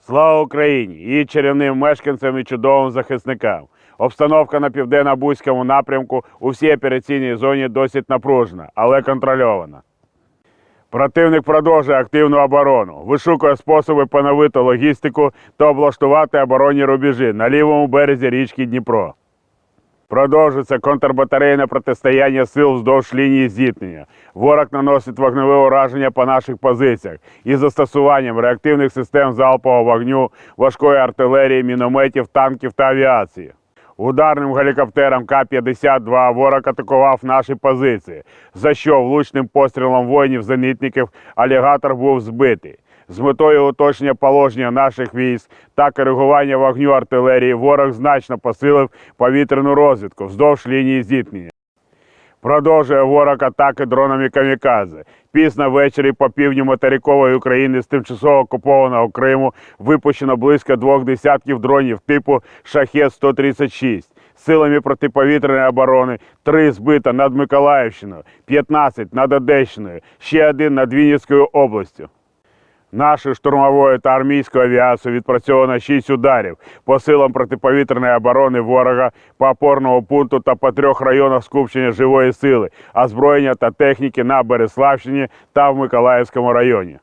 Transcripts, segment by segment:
Слава Україні! Її чарівним мешканцям і чудовим захисникам. Обстановка на південно-бузькому напрямку у всій операційній зоні досить напружена, але контрольована. Противник продовжує активну оборону, вишукує способи поновити логістику та облаштувати оборонні рубежі на лівому березі річки Дніпро. Продовжується контрбатарейне протистояння сил вздовж лінії зіткнення. Ворог наносить вогневе ураження по наших позиціях із застосуванням реактивних систем залпового вогню, важкої артилерії, мінометів, танків та авіації. Ударним гелікоптером К-52 ворог атакував наші позиції, за що влучним пострілом воїнів-зенітників алігатор був збитий. З метою уточнення положення наших військ та коригування вогню артилерії ворог значно посилив повітряну розвідку вздовж лінії зіткнення. Продовжує ворог атаки дронами камікадзе. Пізно ввечері по півдню материкової України з тимчасово окупованого Криму випущено близько двох десятків дронів типу Шахет-136. Силами протиповітряної оборони 3 збито над Миколаївщиною, 15 над Одещиною, ще один над Вінницькою областю. Нашою штурмовою та армійською авіацією відпрацьовано 6 ударів по силам протиповітряної оборони ворога по опорному пункту та по трьох районах скупчення живої сили, озброєння та техніки на Береславщині та в Миколаївському районі.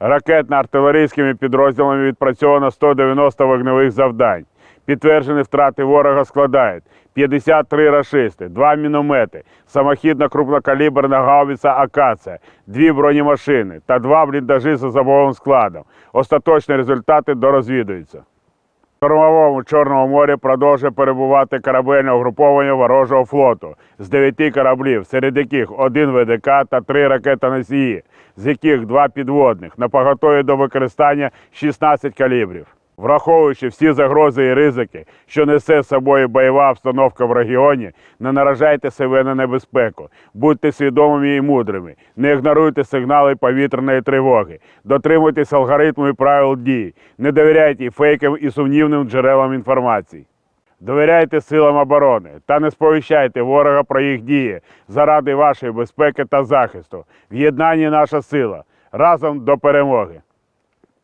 Ракетно-артилерійськими підрозділами відпрацьовано 190 вогневих завдань. Підтверджені втрати ворога складають 53 рашисти, 2 міномети, самохідна крупнокаліберна гаубиця Акація, дві бронемашини та два бліндажі з особовим складом. Остаточні результати дорозвідуються. В Штурмовому Чорному морі продовжує перебувати корабельне угруповання ворожого флоту з дев'яти кораблів, серед яких один ВДК та три ракетоносії, з яких два підводних, на поготові до використання 16 калібрів. Враховуючи всі загрози і ризики, що несе з собою бойова обстановка в регіоні, не наражайте себе на небезпеку, будьте свідомими і мудрими, не ігноруйте сигнали повітряної тривоги, дотримуйтесь алгоритму і правил дій, не довіряйте фейкам і сумнівним джерелам інформації. Довіряйте силам оборони та не сповіщайте ворога про їх дії заради вашої безпеки та захисту. В єднанні наша сила. Разом до перемоги!